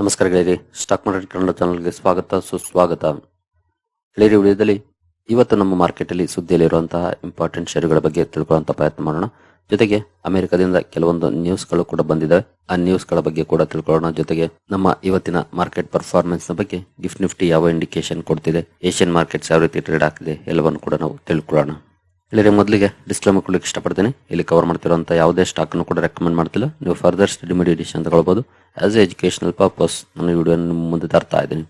ನಮಸ್ಕಾರ stock market Kannada ಚಾನಲ್ಗೆ ಸ್ವಾಗತ, ಸುಸ್ವಾಗತ. ಗೆಳೆಯರಿ, ವಿಡಿಯೋದಲ್ಲಿ ಇವತ್ತು ನಮ್ಮ ಮಾರ್ಕೆಟಲ್ಲಿ ಸುದ್ದಿಯಲ್ಲಿರುವಂತಹ ಇಂಪಾರ್ಟೆಂಟ್ ಷೇರುಗಳ ಬಗ್ಗೆ ತಿಳ್ಕೊಳ್ಳುವಂತಹ ಪ್ರಯತ್ನ ಮಾಡೋಣ. ಜೊತೆಗೆ ಅಮೆರಿಕದಿಂದ ಕೆಲವೊಂದು ನ್ಯೂಸ್ಗಳು ಕೂಡ ಬಂದಿದೆ. ಆ ನ್ಯೂಸ್ಗಳ ಬಗ್ಗೆ ಕೂಡ ತಿಳ್ಕೊಳ್ಳೋಣ. ಜೊತೆಗೆ ನಮ್ಮ ಇವತ್ತಿನ ಮಾರ್ಕೆಟ್ ಪರ್ಫಾರ್ಮೆನ್ಸ್ ಬಗ್ಗೆ ಗಿಫ್ಟ್ ನಿಫ್ಟಿ ಯಾವ ಇಂಡಿಕೇಶನ್ ಕೊಡ್ತಿದೆ, ಏಷ್ಯನ್ ಮಾರ್ಕೆಟ್ಸ್ ಯಾವ ರೀತಿ ಟ್ರೇಡ್ ಆಗ್ತಿದೆ, ಎಲ್ಲವನ್ನು ಕೂಡ ನಾವು ತಿಳ್ಕೊಳ್ಳೋಣ. ಇಲ್ಲಿ ಮೊದಲಿಗೆ ಡಿಸ್ಕ್ಲೇಮರ್ ಕೊಡ್ಲಿಕ್ಕೆ ಇಷ್ಟಪಡ್ತೀನಿ. ಇಲ್ಲಿ ಕವರ್ ಮಾಡ್ತಿರೋಂಥ ಯಾವುದೇ ಸ್ಟಾಕ್ ಅನ್ನು ಕೂಡ ರೆಕಮೆಂಡ್ ಮಾಡ್ತಿಲ್ಲ. ನೀವು ಫರ್ದರ್ ಸ್ಟಡಿ ಮಾಡಿ ಎಡಿಷನ್ ಹೇಳ್ಬೋದು. ಆಸ್ ಎ ಎಜುಕೇಶನಲ್ ಪರ್ಪಸ್ ನಾನು ವಿಡಿಯೋ ಮುಂದೆ ತರ್ತಾ ಇದ್ದೀನಿ.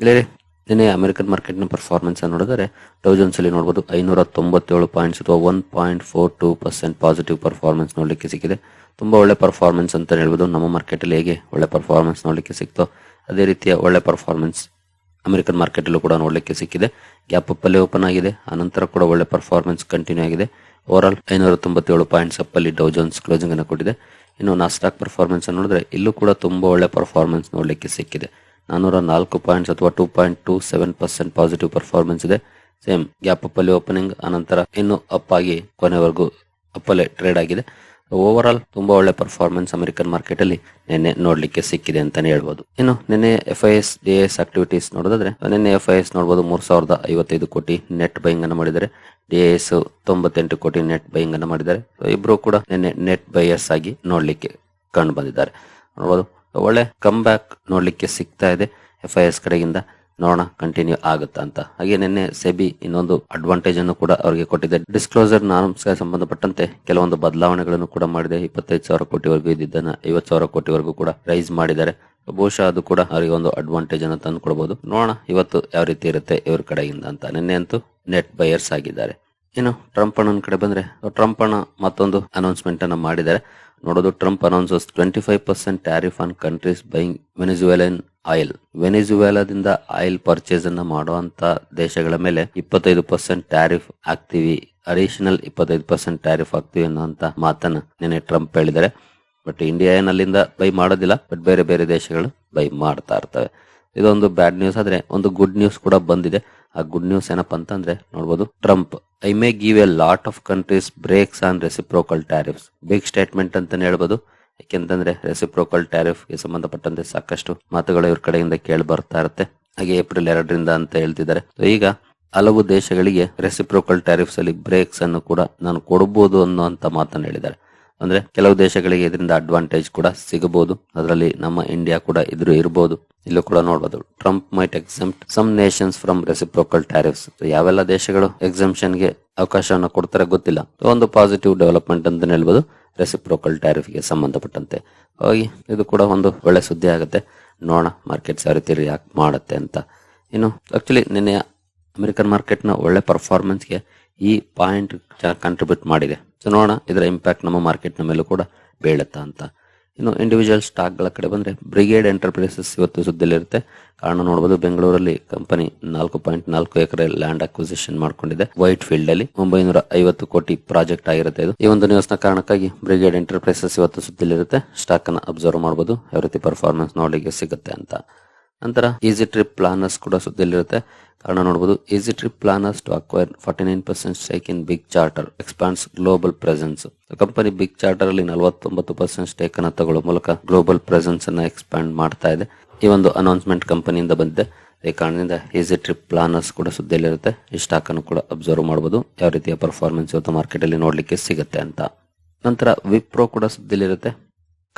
ಇಲ್ಲಿ ನಿನ್ನೆ ಅಮೆರಿಕನ್ ಮಾರ್ಕೆಟ್ನ ಪರ್ಫಾರ್ಮೆನ್ಸ್ ನೋಡಿದರೆ ಡೌಜನ್ಸಲ್ಲಿ ನೋಡ್ಬೋದು ಐನೂರ ತೊಂಬತ್ತೇಳು ಪಾಯಿಂಟ್ಸ್ ಅಥವಾ one point four two percent positive performance ನೋಡಲಿಕ್ಕೆ ಸಿಕ್ಕಿದೆ. ತುಂಬ ಒಳ್ಳೆ ಪರ್ಫಾರ್ಮೆನ್ಸ್ ಅಂತ ಹೇಳ್ಬೋದು. ನಮ್ಮ ಮಾರ್ಕೆಟಲ್ಲಿ ಹೇಗೆ ಒಳ್ಳೆ ಪರ್ಫಾರ್ಮೆನ್ಸ್ ನೋಡಲಿಕ್ಕೆ ಸಿಕ್ತೋ, ಅದೇ ರೀತಿಯ ಒಳ್ಳೆ ಪರ್ಫಾರ್ಮೆನ್ಸ್ ಅಮೆರಿಕನ್ ಮಾರ್ಕೆಟ್ ಅಲ್ಲೂ ಕೂಡ ನೋಡಲಿಕ್ಕೆ ಸಿಕ್ಕಿದೆ. ಗ್ಯಾಪ್ ಅಪ್ ಅಲ್ಲಿ ಓಪನ್ ಆಗಿದೆ. ಅನಂತರ ಕೂಡ ಒಳ್ಳೆ ಪರ್ಫಾರ್ಮೆನ್ಸ್ ಕಂಟಿನ್ಯೂ ಆಗಿದೆ. ಓವರ್ ಆಲ್ ಐನೂರ ತೊಂಬತ್ತೇಳು ಪಾಯಿಂಟ್ಸ್ ಅಪ್ ಅಲ್ಲಿ ಡೌಜನ್ಸ್ ಕ್ಲೋಸಿಂಗ್ ಅನ್ನು ಕೊಟ್ಟಿದೆ. ಇನ್ನು ನಾಸ್ಟಾಕ್ ಪರ್ಫಾರ್ಮೆನ್ಸ್ ನೋಡಿದ್ರೆ ಇಲ್ಲೂ ಕೂಡ ತುಂಬಾ ಒಳ್ಳೆ ಪರ್ಫಾರ್ಮೆನ್ಸ್ ನೋಡಲಿಕ್ಕೆ ಸಿಕ್ಕಿದೆ. ನಾನೂರ ನಾಲ್ಕು ಪಾಯಿಂಟ್ಸ್ ಅಥವಾ two point two seven percent positive performance ಇದೆ. ಸೇಮ್ ಗ್ಯಾಪ್ ಅಪ್ ಅಲ್ಲಿ ಓಪನಿಂಗ್ ಅನಂತರ ಇನ್ನು ಅಪ್ ಆಗಿ ಕೊನೆವರೆಗೂ ಅಪ್ಪಲ್ಲೇ ಟ್ರೇಡ್ ಆಗಿದೆ. ಓವರ್ ಆಲ್ ತುಂಬಾ ಒಳ್ಳೆ ಪರ್ಫಾರ್ಮೆನ್ಸ್ ಅಮೆರಿಕನ್ ಮಾರ್ಕೆಟ್ ಅಲ್ಲಿ ನಿನ್ನೆ ನೋಡ್ಲಿಕ್ಕೆ ಸಿಕ್ಕಿದೆ ಅಂತಾನೆ ಹೇಳ್ಬೋದು. ಇನ್ನು ನಿನ್ನೆ F I S D S activities ನೋಡೋದಾದ್ರೆ, ನಿನ್ನೆ ಎಫ್ ಐ ಎಸ್ ನೋಡಬಹುದು ಮೂರ್ ಸಾವಿರದ ಐವತ್ತೈದು ಕೋಟಿ ನೆಟ್ ಬೈಯಿಂಗ್ ಅನ್ನು ಮಾಡಿದ್ದಾರೆ. ಡಿ ಎಸ್ ತೊಂಬತ್ತೆಂಟು ಕೋಟಿ ನೆಟ್ ಬೈಯಿಂಗ್ ಅನ್ನು ಮಾಡಿದ್ದಾರೆ. ಇಬ್ರು ಕೂಡ ನಿನ್ನೆ ನೆಟ್ ಬೈಯರ್ಸ್ ಆಗಿ ನೋಡ್ಲಿಕ್ಕೆ ಕಂಡು ಬಂದಿದ್ದಾರೆ. ನೋಡಬಹುದು ಒಳ್ಳೆ ಕಮ್ ಬ್ಯಾಕ್ ನೋಡ್ಲಿಕ್ಕೆ ಸಿಗ್ತಾ ಇದೆ ಎಫ್ ಐ ಎಸ್ ಕಡೆಗಿಂದ ನೋಡೋಣ ಕಂಟಿನ್ಯೂ ಆಗುತ್ತಾ ಅಂತ. ಹಾಗೆ ನಿನ್ನೆ ಸೆಬಿ ಇನ್ನೊಂದು ಅಡ್ವಾಂಟೇಜ್ ಅನ್ನು ಕೂಡ ಅವರಿಗೆ ಕೊಟ್ಟಿದೆ. ಡಿಸ್ಕ್ಲೋಸರ್ ನಾರ್ಮ್ಸ್ಗೆ ಸಂಬಂಧಪಟ್ಟಂತೆ ಕೆಲವೊಂದು ಬದಲಾವಣೆಗಳನ್ನು ಕೂಡ ಮಾಡಿದೆ. ಇಪ್ಪತ್ತೈದು ಸಾವಿರ ಕೋಟಿವರೆಗೂ ಇದ್ದಿದ್ದನ್ನ ಐವತ್ತು ಸಾವಿರ ಕೋಟಿವರೆಗೂ ಕೂಡ ರೈಸ್ ಮಾಡಿದ್ದಾರೆ. ಬಹುಶಃ ಅದು ಕೂಡ ಅವರಿಗೆ ಒಂದು ಅಡ್ವಾಂಟೇಜ್ ಅನ್ನು ತಂದು ಕೊಡಬಹುದು ನೋಡೋಣ, ಇವತ್ತು ಯಾವ ರೀತಿ ಇರುತ್ತೆ ಇವ್ರ ಕಡೆಯಿಂದ ಅಂತ. ನಿನ್ನೆ ಅಂತೂ ನೆಟ್ ಬಯರ್ಸ್ ಆಗಿದ್ದಾರೆ. ಇನ್ನು ಟ್ರಂಪ್ ಅಣ್ಣನ ಕಡೆ ಬಂದ್ರೆ ಟ್ರಂಪ್ ಅಣ್ಣ ಮತ್ತೊಂದು ಅನೌನ್ಸ್ಮೆಂಟ್ ಅನ್ನ ಮಾಡಿದ್ದಾರೆ. ನೋಡೋದು Trump announce twenty five percent tariff on countries buying Venezuelan oil ವೆನಿಜುವೆಲಾದಿಂದ oil purchase ಅನ್ನ ಮಾಡುವಂತ ದೇಶಗಳ ಮೇಲೆ ಇಪ್ಪತ್ತೈದು ಪರ್ಸೆಂಟ್ ಟ್ಯಾರಿಫ್ ಹಾಕ್ತಿವಿ. ಅಡಿಷನಲ್ ಇಪ್ಪತ್ತೈದು ಪರ್ಸೆಂಟ್ ಟ್ಯಾರಿಫ್ ಹಾಕ್ತಿವಿ ಅನ್ನೋಂತ ಮಾತನ್ನ ನಿನ್ನೆ ಟ್ರಂಪ್ ಹೇಳಿದ್ದಾರೆ. ಬಟ್ ಇಂಡಿಯಾ ಏನ್ ಅಲ್ಲಿಂದ ಬೈ ಮಾಡೋದಿಲ್ಲ ಬಟ್ ಬೇರೆ ಬೇರೆ ದೇಶಗಳು ಬೈ ಮಾಡ್ತಾ ಇರ್ತವೆ. ಇದೊಂದು ಬ್ಯಾಡ್ ನ್ಯೂಸ್ ಆದ್ರೆ ಒಂದು ಗುಡ್ ನ್ಯೂಸ್ ಕೂಡ ಬಂದಿದೆ. ಆ ಗುಡ್ ನ್ಯೂಸ್ ಏನಪ್ಪಾ ಅಂತಂದ್ರೆ ನೋಡಬಹುದು Trump I may give a lot of countries breaks on reciprocal tariffs big statement ಅಂತಾನೆ ಹೇಳ್ಬೋದು. ಯಾಕೆಂತಂದ್ರೆ ರೆಸಿಪ್ರೋಕಲ್ ಟ್ಯಾರಿಫ್ಗೆ ಸಂಬಂಧಪಟ್ಟಂತೆ ಸಾಕಷ್ಟು ಮಾತುಗಳು ಇವ್ರ ಕಡೆಯಿಂದ ಕೇಳಿ ಬರ್ತಾ ಇರುತ್ತೆ. ಹಾಗೆ ಏಪ್ರಿಲ್ ಎರಡರಿಂದ ಅಂತ ಹೇಳ್ತಿದ್ದಾರೆ. ಈಗ ಹಲವು ದೇಶಗಳಿಗೆ ರೆಸಿಪ್ರೋಕಲ್ ಟ್ಯಾರಿಫ್ಸ್ ಅಲ್ಲಿ ಬ್ರೇಕ್ಸ್ ಅನ್ನು ಕೂಡ ನಾನು ಕೊಡಬಹುದು ಅನ್ನುವಂತ ಮಾತನ್ನು ಹೇಳಿದ್ದಾರೆ. ಅಂದ್ರೆ ಕೆಲವು ದೇಶಗಳಿಗೆ ಇದರಿಂದ ಅಡ್ವಾಂಟೇಜ್ ಕೂಡ ಸಿಗಬಹುದು. ಅದರಲ್ಲಿ ನಮ್ಮ ಇಂಡಿಯಾ ಕೂಡ ಇದ್ರು ಇರಬಹುದು ಇಲ್ಲೂ ಕೂಡ ನೋಡಬಹುದು Trump might exempt some nations from reciprocal tariffs ಯಾವೆಲ್ಲ ದೇಶಗಳು ಎಕ್ಸೆಂಪ್ಷನ್ಗೆ ಅವಕಾಶವನ್ನು ಕೊಡ್ತಾರೆ ಗೊತ್ತಿಲ್ಲ. ಒಂದು ಪಾಸಿಟಿವ್ ಡೆವಲಪ್ಮೆಂಟ್ ಅಂತ ಹೇಳ್ಬೋದು. ರೆಸಿಪ್ರೋಕಲ್ ಟ್ಯಾರಿಫ್ಗೆ ಸಂಬಂಧಪಟ್ಟಂತೆ. ಹೋಗಿ, ಇದು ಕೂಡ ಒಂದು ಒಳ್ಳೆ ಸುದ್ದಿ ಆಗುತ್ತೆ. ನೋಡೋಣ ಮಾರ್ಕೆಟ್ ಸಾರಿ ರೀತಿ ರಿಯಾಕ್ಟ್ ಮಾಡುತ್ತೆ ಅಂತ. ಇನ್ನು ಆಕ್ಚುಲಿ ನಿನ್ನೆ ಅಮೆರಿಕನ್ ಮಾರ್ಕೆಟ್ನ ಒಳ್ಳೆ ಪರ್ಫಾರ್ಮೆನ್ಸ್ಗೆ ಈ ಪಾಯಿಂಟ್ ಕಾಂಟ್ರಿಬ್ಯೂಟ್ ಮಾಡಿದೆ. ಸೊ ನೋಡೋಣ, ಇದರ ಇಂಪ್ಯಾಕ್ಟ್ ನಮ್ಮ ಮಾರ್ಕೆಟ್ನ ಮೇಲೂ ಕೂಡ ಬೀಳುತ್ತಾ ಅಂತ. ಇನ್ನು ಇಂಡಿವಿಜುವಲ್ ಸ್ಟಾಕ್ಗಳ ಕಡೆ ಬಂದ್ರೆ ಬ್ರಿಗೇಡ್ ಎಂಟರ್ಪ್ರೈಸಸ್ ಇವತ್ತು ಸುದ್ದಿಲಿರುತ್ತೆ ಕಾರಣ ನೋಡಬಹುದು ಬೆಂಗಳೂರಲ್ಲಿ ಕಂಪನಿ ನಾಲ್ಕು ಪಾಯಿಂಟ್ ನಾಲ್ಕು ಎಕರೆ ಲ್ಯಾಂಡ್ ಅಕ್ವಿಸಿಷನ್ ಮಾಡ್ಕೊಂಡಿದೆ. ವೈಟ್ ಫೀಲ್ಡ್ ಅಲ್ಲಿ ಒಂಬೈನೂರ ಐವತ್ತು ಕೋಟಿ ಪ್ರಾಜೆಕ್ಟ್ ಆಗಿರುತ್ತೆ ಇದು. ಈ ಒಂದು ನ್ಯೂಸ್ನ ಕಾರಣಕ್ಕಾಗಿ ಬ್ರಿಗೇಡ್ ಎಂಟರ್ಪ್ರೈಸಸ್ ಇವತ್ತು ಸುದ್ದಿಲಿರುತ್ತೆ ಸ್ಟಾಕ್ ಅನ್ನು ಅಬ್ಸರ್ವ್ ಮಾಡಬಹುದು ಯಾವ ರೀತಿ ಪರ್ಫಾರ್ಮೆನ್ಸ್ ನೋಡಲಿಕ್ಕೆ ಸಿಗುತ್ತೆ ಅಂತ. ನಂತರ ಈಸಿ ಟ್ರಿಪ್ ಪ್ಲಾನರ್ಸ್ ಕೂಡ ಸುದ್ದಿಯಲ್ಲಿರುತ್ತೆ. ಕಾರಣ ನೋಡಬಹುದು Easy Trip Planners to acquire forty nine percent stake in Big Charter expands global presence company Big Charter ಅಲ್ಲಿ ನಲವತ್ತೊಂಬತ್ತು ಪರ್ಸೆಂಟ್ ಸ್ಟೇಕ್ ಅನ್ನು ತಗೊಳ್ಳುವ ಮೂಲಕ ಗ್ಲೋಬಲ್ ಪ್ರೆಸೆನ್ಸ್ ಅನ್ನ ಎಕ್ಸ್ಪಾಂಡ್ ಮಾಡ್ತಾ ಇದೆ. ಈ ಒಂದು ಅನೌನ್ಸ್ಮೆಂಟ್ ಕಂಪನಿಯಿಂದ ಬಂದಿದೆ. ಈ ಕಾರಣದಿಂದ ಈಸಿ ಟ್ರಿಪ್ ಪ್ಲಾನರ್ಸ್ ಕೂಡ ಸುದ್ದಿಯಲ್ಲಿರುತ್ತೆ. ಈ ಸ್ಟಾಕ್ ಅನ್ನು ಕೂಡ ಅಬ್ಸರ್ವ್ ಮಾಡಬಹುದು ಯಾವ ರೀತಿಯ ಪರ್ಫಾರ್ಮೆನ್ಸ್ ಇವತ್ತು ಮಾರ್ಕೆಟ್ ಅಲ್ಲಿ ನೋಡ್ಲಿಕ್ಕೆ ಸಿಗುತ್ತೆ ಅಂತ. ನಂತರ ವಿಪ್ರೋ ಕೂಡ ಸುದ್ದಿಯಲ್ಲಿರುತ್ತೆ.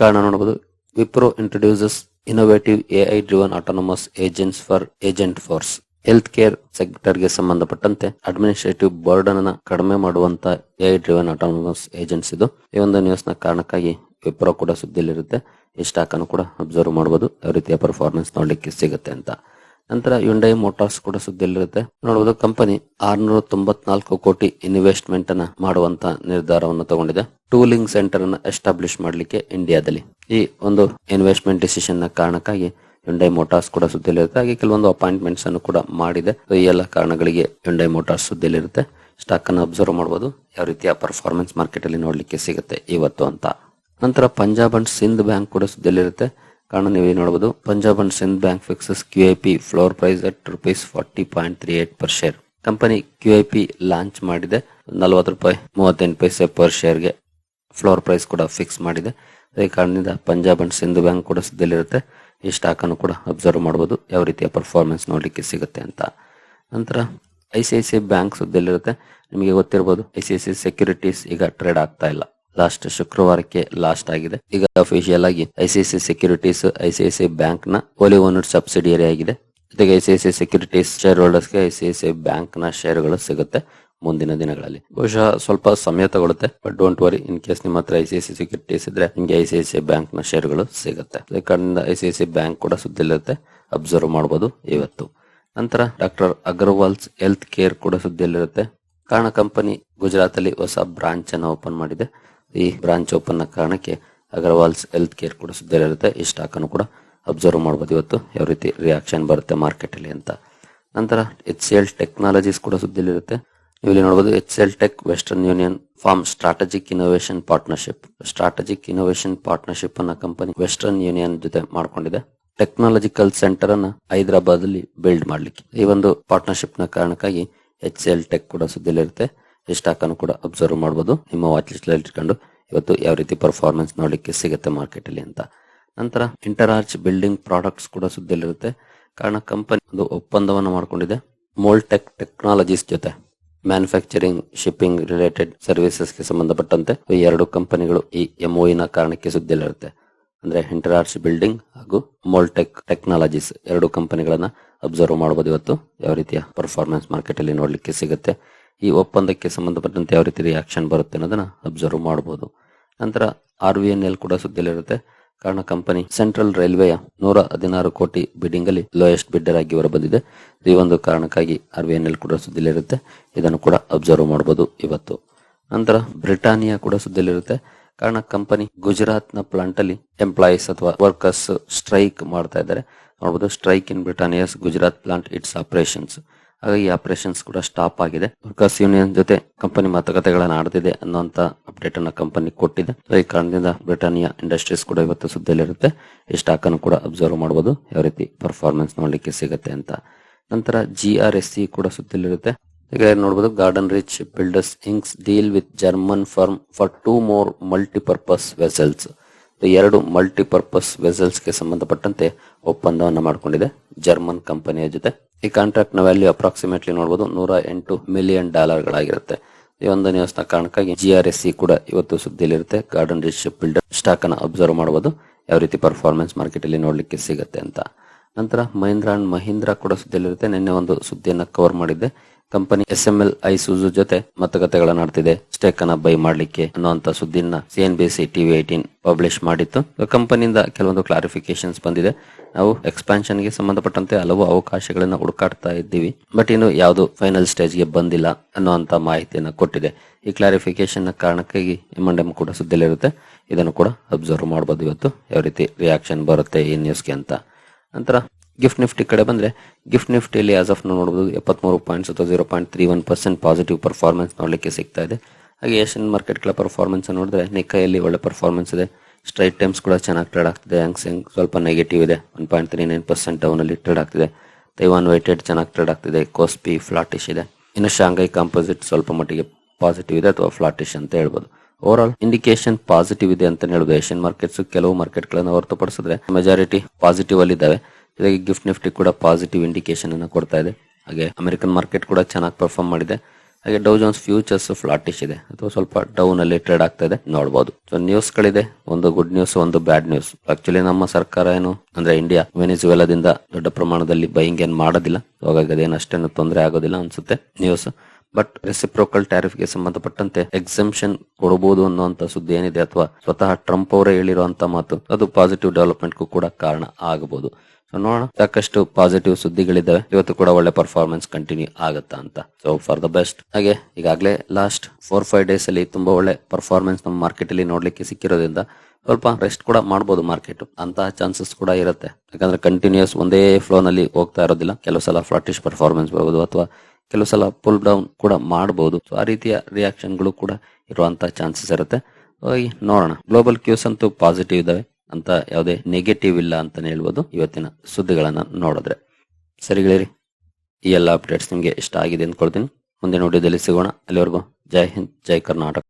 ಕಾರಣ ನೋಡಬಹುದು Wipro introduces innovative AI driven autonomous agents for Agentforce health care ಸೆಕ್ಟರ್ಗೆ ಸಂಬಂಧಪಟ್ಟಂತೆ ಅಡ್ಮಿನಿಸ್ಟ್ರೇಟಿವ್ ಬರ್ಡನ್ ಅನ್ನ ಕಡಿಮೆ ಮಾಡುವಂತ ಎಐ ಡ್ರಿವನ್ ಆಟೋನಮಸ್ ಏಜೆಂಟ್ಸ್ ಇದು. ಈ ಒಂದು ನ್ಯೂಸ್ನ ಕಾರಣಕ್ಕಾಗಿ ವಿಪ್ರೋ ಕೂಡ ಸುದ್ದಿಯಲ್ಲಿರುತ್ತೆ. ಈ ಸ್ಟಾಕ್ ಅನ್ನು ಕೂಡ ಅಬ್ಸರ್ವ್ ಮಾಡಬಹುದು ಯಾವ ರೀತಿಯ ಪರ್ಫಾರ್ಮೆನ್ಸ್ ನೋಡ್ಲಿಕ್ಕೆ ಸಿಗುತ್ತೆ ಅಂತ. ನಂತರ ಯುಂಡೈ ಮೋಟಾರ್ಸ್ ಕೂಡ ಸುದ್ದಿಯಲ್ಲಿರುತ್ತೆ. ನೋಡಬಹುದು ಕಂಪನಿ ಆರ್ನೂರ ತೊಂಬತ್ನಾಲ್ಕು ಕೋಟಿ ಇನ್ವೆಸ್ಟ್ಮೆಂಟ್ ಅನ್ನ ಮಾಡುವಂತ ನಿರ್ಧಾರವನ್ನು ತಗೊಂಡಿದೆ. ಟೂಲಿಂಗ್ ಸೆಂಟರ್ ಅನ್ನು ಎಸ್ಟಾಬ್ಲಿಷ್ ಮಾಡಲಿಕ್ಕೆ ಇಂಡಿಯಾದಲ್ಲಿ. ಈ ಒಂದು ಇನ್ವೆಸ್ಟ್ಮೆಂಟ್ ಡಿಸಿಷನ್ನ ಕಾರಣಕ್ಕಾಗಿ ಯುಂಡೈ ಮೋಟಾರ್ಸ್ ಕೂಡ ಸುದ್ದಿಯಲ್ಲಿರುತ್ತೆ. ಹಾಗೆ ಕೆಲವೊಂದು ಅಪಾಯಿಂಟ್ಮೆಂಟ್ಸ್ ಅನ್ನು ಕೂಡ ಮಾಡಿದೆ. ಈ ಎಲ್ಲ ಕಾರಣಗಳಿಗೆ ಯುಂಡೈ ಮೋಟಾರ್ಸ್ ಸುದ್ದಿಯಲ್ಲಿರುತ್ತೆ. ಸ್ಟಾಕ್ ಅನ್ನು ಅಬ್ಸರ್ವ್ ಮಾಡಬಹುದು ಯಾವ ರೀತಿಯ ಪರ್ಫಾರ್ಮೆನ್ಸ್ ಮಾರ್ಕೆಟ್ ಅಲ್ಲಿ ನೋಡ್ಲಿಕ್ಕೆ ಸಿಗುತ್ತೆ ಇವತ್ತು ಅಂತ. ನಂತರ ಪಂಜಾಬ್ ಅಂಡ್ ಸಿಂಧ್ ಬ್ಯಾಂಕ್ ಕೂಡ ಸುದ್ದಿಯಲ್ಲಿರುತ್ತೆ. ಕಾರಣ ನೀವು ನೋಡಬಹುದು Punjab and Sind Bank fixes Q I P floor price at rupees forty point three eight per share company Q I P launch ಮಾಡಿದೆ ನಲವತ್ತು ರೂಪಾಯಿ ಮೂವತ್ತೆಂಟು ಪೈಸೆ ಪರ್ ಶೇರ್ಗೆ ಫ್ಲೋರ್ ಪ್ರೈಸ್ ಕೂಡ ಫಿಕ್ಸ್ ಮಾಡಿದೆ ಅದೇ ಕಾರಣದಿಂದ ಪಂಜಾಬ್ ಅಂಡ್ ಸಿಂಧ್ ಬ್ಯಾಂಕ್ ಕೂಡ ಸಿದ್ಧಲಿರುತ್ತೆ ಈ ಸ್ಟಾಕ್ ಅನ್ನು ಕೂಡ ಅಬ್ಸರ್ವ್ ಮಾಡಬಹುದು ಯಾವ ರೀತಿಯ ಪರ್ಫಾರ್ಮೆನ್ಸ್ ನೋಡಲಿಕ್ಕೆ ಸಿಗುತ್ತೆ ಅಂತ ನಂತರ I C I C Bank ಸುದ್ದಿಯಲ್ಲಿರುತ್ತೆ ನಿಮಗೆ ಗೊತ್ತಿರಬಹುದು I C I C Securities ಈಗ ಟ್ರೇಡ್ ಆಗ್ತಾ ಇಲ್ಲ ಲಾಸ್ಟ್ ಶುಕ್ರವಾರಕ್ಕೆ ಲಾಸ್ಟ್ ಆಗಿದೆ ಈಗ ಅಫಿಷಿಯಲ್ ಆಗಿ I C I C Securities I C I ಬ್ಯಾಂಕ್ನ ಓಲಿ ಓನರ್ ಸಬ್ಸಿಡಿಯರಿ ಆಗಿದೆ ಜೊತೆಗೆ I C I C Securities share ಹೋಲ್ಡರ್ಸ್ಗೆ C I ಬ್ಯಾಂಕ್ನ ಶೇರ್ಗಳು ಸಿಗುತ್ತೆ ಮುಂದಿನ ದಿನಗಳಲ್ಲಿ ಬಹುಶಃ ಸ್ವಲ್ಪ ಸಮಯ ತಗೊಳುತ್ತೆ but don't worry in case ನಿಮ್ಮ ಹತ್ರ ಐ ಸೆಕ್ಯೂರಿಟೀಸ್ ಇದ್ರೆ ನಿಮಗೆ ಐ ಬ್ಯಾಂಕ್ನ ಶೇರ್ಗಳು ಸಿಗುತ್ತೆ ಕಾರಣದಿಂದ ಐ ಬ್ಯಾಂಕ್ ಕೂಡ ಸುದ್ದಿಯಲ್ಲಿರುತ್ತೆ ಅಬ್ಸರ್ವ್ ಮಾಡಬಹುದು ಇವತ್ತು ನಂತರ ಡಾಕ್ಟರ್ ಅಗರ್ವಾಲ್ಸ್ ಹೆಲ್ತ್ ಕೇರ್ ಕೂಡ ಸುದ್ದಿಯಲ್ಲಿರುತ್ತೆ ಕಾರಣ ಕಂಪನಿ ಗುಜರಾತ್ ಅಲ್ಲಿ ಹೊಸ ಬ್ರಾಂಚ್ ಅನ್ನು ಓಪನ್ ಮಾಡಿದೆ ಈ ಬ್ರಾಂಚ್ ಓಪನ್ ಕಾರಣಕ್ಕೆ ಅಗರ್ವಾಲ್ಸ್ ಹೆಲ್ತ್ ಕೇರ್ ಕೂಡ ಸುದ್ದಿಯಲ್ಲಿರುತ್ತೆ ಈ ಸ್ಟಾಕ್ ಅನ್ನು ಕೂಡ ಅಬ್ಸರ್ವ್ ಮಾಡಬಹುದು ಇವತ್ತು. ಯಾವ ರೀತಿ ರಿಯಾಕ್ಷನ್ ಬರುತ್ತೆ ಮಾರ್ಕೆಟ್ ಅಲ್ಲಿ ಅಂತ. ನಂತರ ಎಚ್ ಎಲ್ ಟೆಕ್ನಾಲಜೀಸ್ ಕೂಡ ಸುದ್ದಿಲಿರುತ್ತೆ ನೀವು ಇಲ್ಲಿ ನೋಡಬಹುದು H L Tech Western Union form strategic innovation partnership strategic innovation partnership ಅನ್ನ ಕಂಪನಿ ವೆಸ್ಟರ್ನ್ ಯೂನಿಯನ್ ಜೊತೆ ಮಾಡ್ಕೊಂಡಿದೆ. ಟೆಕ್ನಾಲಜಿಕಲ್ ಸೆಂಟರ್ ಅನ್ನ ಹೈದರಾಬಾದ್ ಅಲ್ಲಿ ಬಿಲ್ಡ್ ಮಾಡ್ಲಿಕ್ಕೆ. ಈ ಒಂದು ಪಾರ್ಟ್ನರ್ಶಿಪ್ನ ಕಾರಣಕ್ಕಾಗಿ ಎಚ್ ಎಲ್ ಟೆಕ್ ಕೂಡ ಸುದ್ದಿಲಿರುತ್ತೆ ಈ ಸ್ಟಾಕ್ ಕೂಡ ಅಬ್ಸರ್ವ್ ಮಾಡಬಹುದು ನಿಮ್ಮ ವಾಚ್ ಲಿಸ್ಟ್ ಅಲ್ಲಿ ಇಟ್ಕೊಂಡು ಇವತ್ತು ಯಾವ ರೀತಿ ಪರ್ಫಾರ್ಮೆನ್ಸ್ ನೋಡಲಿಕ್ಕೆ ಸಿಗುತ್ತೆ ಮಾರ್ಕೆಟ್ ಅಲ್ಲಿ ಅಂತ. ನಂತರ ಇಂಟರಾರ್ಚ್ ಬಿಲ್ಡಿಂಗ್ ಪ್ರಾಡಕ್ಟ್ಸ್ ಕೂಡ ಸುದ್ದಿಯಲ್ಲಿರುತ್ತೆ. ಕಾರಣ ಕಂಪನಿ ಒಂದು ಒಪ್ಪಂದವನ್ನು ಮಾಡಿಕೊಂಡಿದೆ. ಮೋಲ್ಟೆಕ್ ಟೆಕ್ನಾಲಜೀಸ್ ಜೊತೆ ಮ್ಯಾನುಫ್ಯಾಕ್ಚರಿಂಗ್ ಶಿಪ್ಪಿಂಗ್ ರಿಲೇಟೆಡ್ ಸರ್ವಿಸಸ್ಗೆ ಸಂಬಂಧಪಟ್ಟಂತೆ ಈ ಎರಡು ಕಂಪನಿಗಳು ಈ ಎಂಒಇ ನ ಕಾರಣಕ್ಕೆ ಸುದ್ದಿಯಲ್ಲಿರುತ್ತೆ. ಅಂದ್ರೆ ಇಂಟರಾರ್ಚ್ ಬಿಲ್ಡಿಂಗ್ ಹಾಗೂ ಮೋಲ್ಟೆಕ್ ಟೆಕ್ನಾಲಜೀಸ್ ಎರಡು ಕಂಪನಿಗಳನ್ನ ಅಬ್ಸರ್ವ್ ಮಾಡಬಹುದು ಇವತ್ತು. ಯಾವ ರೀತಿಯ ಪರ್ಫಾರ್ಮೆನ್ಸ್ ಮಾರ್ಕೆಟ್ ಅಲ್ಲಿ ನೋಡ್ಲಿಕ್ಕೆ ಸಿಗುತ್ತೆ. ಈ ಒಪ್ಪಂದಕ್ಕೆ ಸಂಬಂಧಪಟ್ಟಂತೆ ಯಾವ ರೀತಿ ರಿಯಾಕ್ಷನ್ ಬರುತ್ತೆ ಅನ್ನೋದನ್ನ ಅಬ್ಸರ್ವ್ ಮಾಡಬಹುದು ನಂತರ ಆರ್ ವಿ ಎನ್ ಎಲ್ ಕೂಡ ಸುದ್ದಿಯಲ್ಲಿರುತ್ತೆ. ಕಾರಣ ಕಂಪನಿ ಸೆಂಟ್ರಲ್ ರೈಲ್ವೆಯ ನೂರ ಹದಿನಾರು ಕೋಟಿ ಬಿಡಿಂಗ್ ಅಲ್ಲಿ ಲೋಯೆಸ್ಟ್ ಬಿಡ್ಡರ್ ಆಗಿ ಹೊರಬಂದಿದೆ. ಈ ಒಂದು ಕಾರಣಕ್ಕಾಗಿ ಆರ್ ವಿ ಎನ್ ಎಲ್ ಕೂಡ ಸುದ್ದಿಯಲ್ಲಿರುತ್ತೆ. ಇದನ್ನು ಕೂಡ ಅಬ್ಸರ್ವ್ ಮಾಡಬಹುದು ಇವತ್ತು. ನಂತರ ಬ್ರಿಟಾನಿಯಾ ಕೂಡ ಸುದ್ದಿಯಲ್ಲಿರುತ್ತೆ. ಕಾರಣ ಕಂಪನಿ ಗುಜರಾತ್ನ ಪ್ಲಾಂಟ್ ಅಲ್ಲಿ ಎಂಪ್ಲಾಯೀಸ್ ಅಥವಾ ವರ್ಕರ್ಸ್ ಸ್ಟ್ರೈಕ್ ಮಾಡ್ತಾ ಇದ್ದಾರೆ. ನೋಡಬಹುದು strike in Britannia's Gujarat plant its operations ಹಾಗಾಗಿ ಆಪರೇಷನ್ಸ್ ಕೂಡ ಸ್ಟಾಪ್ ಆಗಿದೆ. ವರ್ಕರ್ಸ್ ಯೂನಿಯನ್ ಜೊತೆ ಕಂಪನಿ ಮಾತುಕತೆಗಳನ್ನು ಆಡ್ತಿದೆ ಅನ್ನುವಂತ ಅಪ್ಡೇಟ್ ಅನ್ನ ಕಂಪನಿ ಕೊಟ್ಟಿದೆ. ಈ ಕಾರಣದಿಂದ ಬ್ರಿಟಾನಿಯಾ ಇಂಡಸ್ಟ್ರೀಸ್ ಕೂಡ ಇವತ್ತು ಸುದ್ದಿಯಲ್ಲಿರುತ್ತೆ. ಈ ಸ್ಟಾಕ್ ಅನ್ನು ಕೂಡ ಅಬ್ಸರ್ವ್ ಮಾಡಬಹುದು ಯಾವ ರೀತಿ ಪರ್ಫಾರ್ಮೆನ್ಸ್ ನೋಡ್ಲಿಕ್ಕೆ ಸಿಗುತ್ತೆ ಅಂತ. ನಂತರ ಜಿ ಆರ್ ಎಸ್ ಸಿ ಕೂಡ ಸುದ್ದಿಯಲ್ಲಿರುತ್ತೆ. ಈಗ ನೋಡಬಹುದು Garden Reach Builders inks deal with German firm for two more multipurpose vessels ಎರಡು ಮಲ್ಟಿಪರ್ಪಸ್ ವೆಸಲ್ಸ್ಗೆ ಸಂಬಂಧಪಟ್ಟಂತೆ ಒಪ್ಪಂದವನ್ನು ಮಾಡಿಕೊಂಡಿದೆ ಜರ್ಮನ್ ಕಂಪನಿಯ ಜೊತೆ. ಈ ಕಾಂಟ್ರಾಕ್ಟ್ನ ವ್ಯಾಲ್ಯೂ ಅಪ್ರಾಕ್ಸಿಮೇಟ್ಲಿ ನೋಡಬಹುದು ನೂರ ಎಂಟು ಮಿಲಿಯನ್ ಡಾಲರ್ ಗಳಾಗಿರುತ್ತೆ ಈ ಒಂದು ನ್ಯೂಸ್ನ ಕಾರಣಕ್ಕಾಗಿ ಜಿ ಆರ್ ಎಸ್ ಸಿ ಕೂಡ ಇವತ್ತು ಸುದ್ದಿಯಲ್ಲಿರುತ್ತೆ. ಗಾರ್ಡನ್ ರಿಚ್ ಬಿಲ್ಡರ್ ಸ್ಟಾಕ್ ಅನ್ನ ಅಬ್ಸರ್ವ್ ಮಾಡಬಹುದು ಯಾವ ರೀತಿ ಪರ್ಫಾರ್ಮೆನ್ಸ್ ಮಾರ್ಕೆಟ್ ಅಲ್ಲಿ ನೋಡ್ಲಿಕ್ಕೆ ಸಿಗುತ್ತೆ ಅಂತ. ನಂತರ ಮಹೀಂದ್ರ ಅಂಡ್ ಮಹೀಂದ್ರ ಕೂಡ ಸುದ್ದಿಯಲ್ಲಿರುತ್ತೆ. ನಿನ್ನೆ ಒಂದು ಸುದ್ದಿಯನ್ನ ಕವರ್ ಮಾಡಿದ್ದೆ. Company S M L Isuzu ಜೊತೆ ಮಾತುಕತೆಗಳನ್ನ ಆಡ್ತಿದೆ ಸ್ಟೇಕ್ ಅನ್ನ ಬೈ ಮಾಡ್ಲಿಕ್ಕೆ ಅನ್ನುವಂತ ಸುದ್ದಿಯನ್ನ C N B C TV eighteen publish ಮಾಡಿತ್ತು. ಕಂಪನಿಯಿಂದ ಕೆಲವೊಂದು ಕ್ಲಾರಿಫಿಕೇಶನ್ಸ್ ಬಂದಿದೆ. ನಾವು ಎಕ್ಸ್ಪಾನ್ಷನ್ಗೆ ಸಂಬಂಧಪಟ್ಟಂತೆ ಹಲವು ಅವಕಾಶಗಳನ್ನ ಹುಡುಕಾಡ್ತಾ ಇದ್ದೀವಿ. ಬಟ್ ಇನ್ನು ಯಾವುದು ಫೈನಲ್ ಸ್ಟೇಜ್ಗೆ ಬಂದಿಲ್ಲ ಅನ್ನುವಂತ ಮಾಹಿತಿಯನ್ನ ಕೊಟ್ಟಿದೆ. ಈ ಕ್ಲಾರಿಫಿಕೇಶನ್ನ ಕಾರಣಕ್ಕಾಗಿ ಎಂ ಕೂಡ ಸುದ್ದಿಯಲ್ಲಿರುತ್ತೆ. ಇದನ್ನು ಕೂಡ ಅಬ್ಸರ್ವ್ ಮಾಡಬಹುದು ಇವತ್ತು. ಯಾವ ರೀತಿ ರಿಯಾಕ್ಷನ್ ಬರುತ್ತೆ ಈ ನ್ಯೂಸ್ಗೆ ಅಂತ. ನಂತರ ಗಿಫ್ಟ್ ನಿಫ್ಟಿ ಕಡೆ ಬಂದರೆ ಗಿಫ್ಟ್ ನಿಫ್ಟಿಯಲ್ಲಿ ಆಸ್ ಆಫ್ ನೋಡಬಹುದು ಎಪ್ಪತ್ಮೂರು ಪಾಯಿಂಟ್ಸ್ ಅಥವಾ zero point three one percent positive performance ನೋಡಲಿಕ್ಕೆ ಸಿಗ್ತಾ ಇದೆ. ಹಾಗೆ ಏಷ್ಯನ್ ಮಾರ್ಕೆಟ್ಗಳ ಪರ್ಫಾರ್ಮೆನ್ಸ್ ನೋಡಿದ್ರೆ ನಿಕಾಯಲ್ಲಿ ಒಳ್ಳೆ ಪರ್ಫಾರ್ಮೆನ್ಸ್ ಇದೆ. ಸ್ಟ್ರೈಟ್ ಟೈಮ್ಸ್ ಕೂಡ ಚೆನ್ನಾಗಿ ಟ್ರೇಡ್ ಆಗ್ತಿದೆ. ಹ್ಯಾಂಗ್ಸೆಂಗ್ ಸ್ವಲ್ಪ ನೆಗೆಟಿವ್ ಇದೆ. One point three nine percent ಡೌನಲ್ಲಿ trade ಆಗ್ತಿದೆ. ತೈವಾನ್ ವೈಟೆಡ್ ಚೆನ್ನಾಗಿ ಟ್ರೇಡ್ ಆಗ್ತಿದೆ. ಕೋಸ್ಪಿ ಫ್ಲಾಟಿಶ್ ಇದೆ. ಇನ್ನು ಶಾಂಘೈ ಕಾಂಪೋಸಿಟ್ ಸ್ವಲ್ಪ ಮಟ್ಟಿಗೆ ಪಾಸಿಟಿವ್ ಇದೆ ಅಥವಾ ಫ್ಲಾಟಿಶ್ ಅಂತ ಹೇಳ್ಬೋದು. ಓವರ್ ಆಲ್ ಇಂಡಿಕೇಶನ್ ಪಾಸಿಟಿವ್ ಇದೆ ಅಂತ ಹೇಳಬಹುದು ಏಷ್ಯನ್ ಮಾರ್ಕೆಟ್ಸ್ ಕೆಲವು ಮಾರ್ಕೆಟ್ ಗಳನ್ನ ಹೊರತುಪಡಿಸಿದ್ರೆ ಮೆಜಾರಿಟಿ ಪಾಸಿಟಿವ್ ಅಲ್ಲಿ ಇದಾವೆ ಜೊತೆಗೆ ಗಿಫ್ಟ್ ನಿಫ್ಟಿ ಕೂಡ ಪಾಸಿಟಿವ್ ಇಂಡಿಕೇಶನ್ ಅನ್ನ ಕೊಡ್ತಾ ಇದೆ. ಹಾಗೆ ಅಮೆರಿಕನ್ ಮಾರ್ಕೆಟ್ ಕೂಡ ಚೆನ್ನಾಗಿ ಪರ್ಫಾರ್ಮ್ ಮಾಡಿದೆ. ಹಾಗೆ ಡೌ ಜೋನ್ಸ್ ಫ್ಯೂಚರ್ಸ್ ಫ್ಲಾಟಿಶ್ ಇದೆ. ಅಥವಾ ಸ್ವಲ್ಪ ಡೌನ್ ಅಲ್ಲಿ ಟ್ರೇಡ್ ಆಗ್ತಾ ಇದೆ. ನೋಡಬಹುದು ಸೊ ನ್ಯೂಸ್ ಗಳಿದೆ ಒಂದು ಗುಡ್ ನ್ಯೂಸ್ ಒಂದು ಬ್ಯಾಡ್ ನ್ಯೂಸ್ ಆಕ್ಚುಲಿ ನಮ್ಮ ಸರ್ಕಾರ ಏನು ಅಂದ್ರೆ ಇಂಡಿಯಾ ವೆನಿಜುವೆಲಾದಿಂದ ದೊಡ್ಡ ಪ್ರಮಾಣದಲ್ಲಿ ಬೈಯಿಂಗ್ ಏನ್ ಮಾಡೋದಿಲ್ಲ. ಹಾಗಾಗಿ ಅದೇನು ಅಷ್ಟೇನು ತೊಂದರೆ ಆಗೋದಿಲ್ಲ ಅನ್ಸುತ್ತೆ. ನ್ಯೂಸ್ ಬಟ್ ರೆಸಿಪ್ರೋಕಲ್ ಟ್ಯಾರಿಫ್ಗೆ ಸಂಬಂಧಪಟ್ಟಂತೆ ಎಕ್ಸೆಂಪ್ಷನ್ ಕೊಡಬಹುದು ಅನ್ನುವಂತ ಸುದ್ದಿ ಏನಿದೆ ಅಥವಾ ಸ್ವತಃ ಟ್ರಂಪ್ ಅವರೇ ಹೇಳಿರುವಂತ ಮಾತು, ಅದು ಪಾಸಿಟಿವ್ ಡೆವಲಪ್ಮೆಂಟ್ ಕೂಡ ಕಾರಣ ಆಗಬಹುದು. ಸೊ ನೋಡೋಣ. ಸಾಕಷ್ಟು ಪಾಸಿಟಿವ್ ಸುದ್ದಿಗಳಿದ್ದಾವೆ. ಇವತ್ತು ಕೂಡ ಒಳ್ಳೆ ಪರ್ಫಾರ್ಮೆನ್ಸ್ ಕಂಟಿನ್ಯೂ ಆಗುತ್ತಾ ಅಂತ. ಸೊ ಫಾರ್ ದ ಬೆಸ್ಟ್ ಹಾಗೆ, ಈಗಾಗಲೇ ಲಾಸ್ಟ್ ಫೋರ್ ಫೈವ್ ಡೇಸ್ ಅಲ್ಲಿ ತುಂಬಾ ಒಳ್ಳೆ ಪರ್ಫಾರ್ಮೆನ್ಸ್ ನಮ್ಮ ಮಾರ್ಕೆಟ್ ಅಲ್ಲಿ ನೋಡ್ಲಿಕ್ಕೆ ಸಿಕ್ಕಿರೋದ್ರಿಂದ ಸ್ವಲ್ಪ ರೆಸ್ಟ್ ಕೂಡ ಮಾಡಬಹುದು ಮಾರ್ಕೆಟ್ ಅಂತಹ ಚಾನ್ಸಸ್ ಕೂಡ ಇರುತ್ತೆ. ಯಾಕಂದ್ರೆ ಕಂಟಿನ್ಯೂಸ್ ಒಂದೇ ಫ್ಲೋ ನಲ್ಲಿ ಹೋಗ್ತಾ ಇರೋದಿಲ್ಲ. ಕೆಲವು ಸಲ ಫ್ಲಾಟಿಶ್ ಪರ್ಫಾರ್ಮೆನ್ಸ್ ಬರಬಹುದು ಅಥವಾ ಕೆಲವು ಸಲ ಪುಲ್ ಡೌನ್ ಕೂಡ ಮಾಡಬಹುದು ಸೊ ಆ ರೀತಿಯ ರಿಯಾಕ್ಷನ್ಗಳು ಕೂಡ ಇರುವಂತಹ ಚಾನ್ಸಸ್ ಇರುತ್ತೆ. ನೋಡೋಣ. ಗ್ಲೋಬಲ್ ಕ್ಯೂಸ್ ಅಂತೂ ಪಾಸಿಟಿವ್ ಇದಾವೆ ಅಂತ ಯಾವುದೇ ನೆಗೆಟಿವ್ ಇಲ್ಲ ಅಂತಾನೆ ಹೇಳ್ಬೋದು. ಇವತ್ತಿನ ಸುದ್ದಿಗಳನ್ನ ನೋಡಿದ್ರೆ. ಸರಿಗಳಿರಿ ಈ ಎಲ್ಲ ಅಪ್ಡೇಟ್ಸ್ ನಿಮ್ಗೆ ಇಷ್ಟ ಆಗಿದೆ ಅಂದ್ಕೊಳ್ತೀನಿ. ಮುಂದಿನ ವಿಡಿಯೋದಲ್ಲಿ ಸಿಗೋಣ. ಅಲ್ಲಿವರೆಗೂ ಜೈ ಹಿಂದ್, ಜೈ ಕರ್ನಾಟಕ.